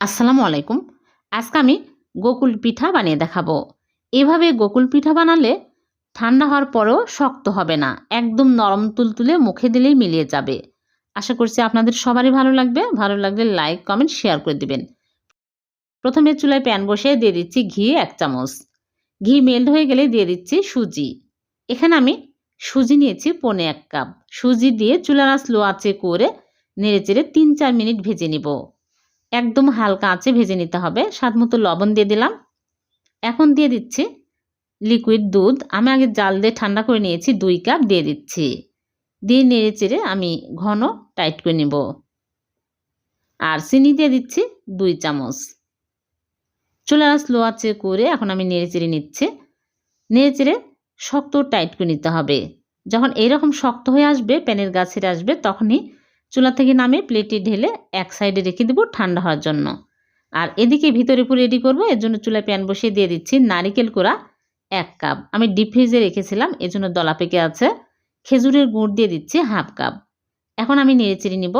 আসসালামু আলাইকুম। আজকে আমি গোকুল পিঠা বানিয়ে দেখাবো। এভাবে গোকুল পিঠা বানালে ঠান্ডা হওয়ার পরেও শক্ত হবে না, একদম নরম তুলতুলে মুখে দিলেই মিলিয়ে যাবে। আশা করছি আপনাদের সবারই ভালো লাগবে। ভালো লাগলে লাইক, কমেন্ট, শেয়ার করে দিবেন। প্রথমে চুলায় প্যান বসিয়ে দিয়ে দিচ্ছি ঘি এক চামচ। ঘি মেল্ট হয়ে গেলে দিয়ে দিচ্ছি সুজি। এখানে আমি সুজি নিয়েছি পনে এক কাপ। সুজি দিয়ে চুলার আঁচ লো আঁচে করে নেড়ে চেড়ে তিন চার মিনিট ভেজে নিব। একদম হালকা আঁচে ভেজে নিতে হবে। স্বাদ মতো লবণ দিয়ে দিলাম। এখন দিয়ে দিচ্ছি লিকুইড দুধ। আমি আগে জাল দিয়ে ঠান্ডা করে নিয়েছি, দুই কাপ দিয়ে দিচ্ছি। দিয়ে নেড়ে চেড়ে আমি ঘন টাইট করে নেব। আর চিনি দিয়ে দিচ্ছি দুই চামচ। চুলার স্লো আছে করে এখন আমি নেড়ে চেড়ে নিচ্ছি। নেড়ে চেড়ে শক্ত টাইট করে নিতে হবে। যখন এইরকম শক্ত হয়ে আসবে, প্যানের গাছের আসবে, তখনই চুলা থেকে নামে প্লেটে ঢেলে এক সাইডে রেখে দেবো ঠান্ডা হওয়ার জন্য। আর এদিকে ভিতরে পুরো রেডি করব, এর জন্য চুলায় প্যান বসিয়ে দিয়ে দিচ্ছি নারিকেল কোড়া এক কাপ আমি ডিপ ফ্রিজে রেখেছিলাম, এর জন্য দলা পেকে আছে। খেজুরের গুড় দিয়ে দিচ্ছি হাফ কাপ এখন আমি নেড়ে চেড়ে নিব।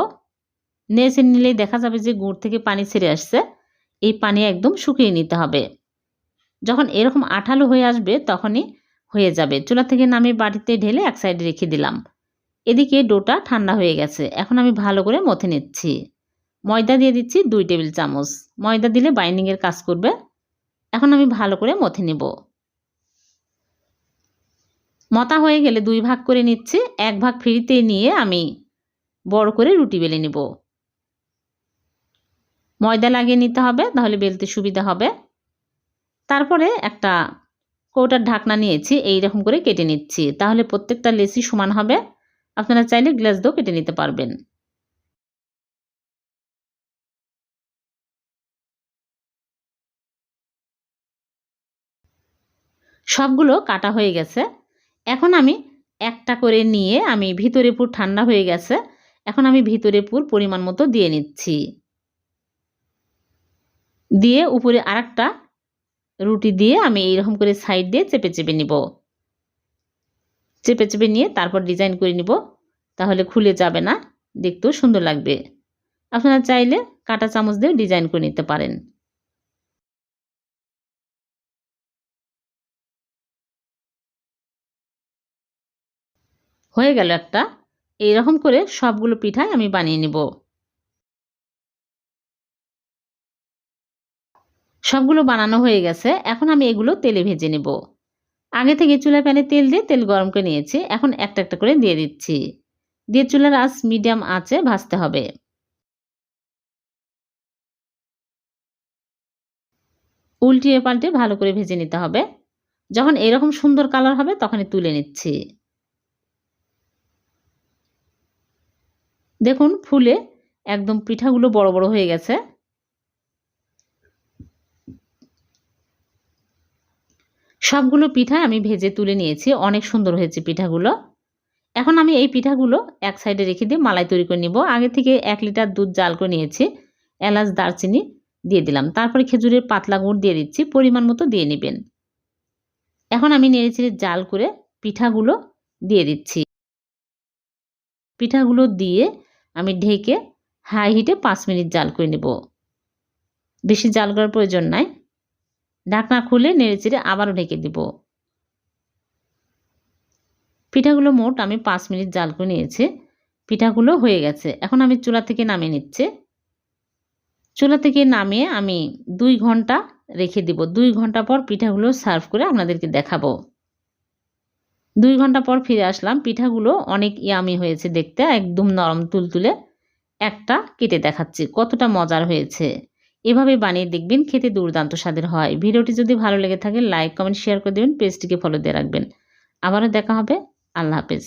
নেড়ে চেড়ে নিলেই দেখা যাবে যে গুড় থেকে পানি ছেড়ে আসছে। এই পানি একদম শুকিয়ে নিতে হবে। যখন এরকম আঠালো হয়ে আসবে, তখনই হয়ে যাবে। চুলা থেকে নামিয়ে বাটিতে ঢেলে এক সাইডে রেখে দিলাম। এদিকে ডোটা ঠান্ডা হয়ে গেছে। এখন আমি ভালো করে মথে নিচ্ছি। ময়দা দিয়ে দিচ্ছি দুই টেবিল চামচ। ময়দা দিলে বাইন্ডিংয়ের কাজ করবে। এখন আমি ভালো করে মথে নেব। মতা হয়ে গেলে দুই ভাগ করে নিচ্ছি। এক ভাগ ফ্রিতে নিয়ে আমি বড় করে রুটি বেলে নেব। ময়দা লাগিয়ে নিতে হবে, তাহলে বেলতে সুবিধা হবে। তারপরে একটা কৌটার ঢাকনা নিয়েছি এই রকম করে কেটে নিচ্ছি। তাহলে প্রত্যেকটা লেসি সমান হবে। আপনারা চাইলে গ্লাস দিয়েও কেটে নিতে পারবেন। সবগুলো কাটা হয়ে গেছে। এখন আমি একটা করে নিয়ে আমি ভিতরে পুর ঠান্ডা হয়ে গেছে। এখন আমি ভিতরে পুর পরিমাণ মতো দিয়ে নিচ্ছি। দিয়ে উপরে আরেকটা রুটি দিয়ে আমি এইরকম করে সাইড দিয়ে চেপে চেপে নিব। চেপে চেপে নিয়ে তারপর ডিজাইন করে নিব। তাহলে খুলে যাবে না, দেখতেও সুন্দর লাগবে। আপনারা চাইলে কাটা চামচ দিয়ে ডিজাইন করে নিতে পারেন। হয়ে গেল একটা। এইরকম করে সবগুলো পিঠাই আমি বানিয়ে নিব। সবগুলো বানানো হয়ে গেছে। এখন আমি এগুলো তেলে ভেজে নেব। আগে থেকে চুলা প্যানে তেল দিয়ে তেল গরম করে নিয়েছি। এখন একটা একটা করে দিয়ে দিচ্ছি। দিয়ে চুলার আঁচ মিডিয়াম আঁচে ভাজতে হবে। উল্টিয়ে পাল্টে ভালো করে ভেজে নিতে হবে। যখন এরকম সুন্দর কালার হবে তখনই তুলে নিচ্ছি। দেখুন, ফুলে একদম পিঠাগুলো বড় বড় হয়ে গেছে। সবগুলো পিঠা আমি ভেজে তুলে নিয়েছি। অনেক সুন্দর হয়েছে পিঠাগুলো। এখন আমি এই পিঠাগুলো এক সাইডে রেখে দিয়ে মালাই তৈরি করে নিব। আগে থেকে এক লিটার দুধ জাল করে নিয়েছি। এলাচ, দারচিনি দিয়ে দিলাম। তারপরে খেজুরের পাতলা গুড় দিয়ে দিচ্ছি। পরিমাণ মতো দিয়ে নেবেন। এখন আমি নেড়ে চেড়ে জাল করে পিঠাগুলো দিয়ে দিচ্ছি। পিঠাগুলো দিয়ে আমি ঢেকে হাই হিটে পাঁচ মিনিট জাল করে নেব। বেশি জাল করার প্রয়োজন নাই। ঢাকনা খুলে নেড়ে চেড়ে আবারও ঢেকে দিব। পিঠাগুলো মোট আমি পাঁচ মিনিট জাল করে নিয়েছি। পিঠাগুলো হয়ে গেছে। এখন আমি চুলা থেকে নামিয়ে নিচ্ছে। চুলা থেকে নামিয়ে আমি দুই ঘণ্টা রেখে দিব। দুই ঘণ্টা পর পিঠাগুলো সার্ভ করে আপনাদেরকে দেখাবো। দুই ঘণ্টা পর ফিরে আসলাম। পিঠাগুলো অনেক ইয়ামি হয়েছে দেখতে। একদম নরম তুলতুলে একটা কেটে দেখাচ্ছি। কতটা মজার হয়েছে। এভাবে বানিয়ে দেখবেন খেতে দুর্দান্ত স্বাদের হয়। ভিডিওটি যদি ভালো লেগে থাকে লাইক কমেন্ট শেয়ার করে দেবেন পেজটিকে ফলো দিয়ে রাখবেন। আবারও দেখা হবে। আল্লাহ হাফেজ।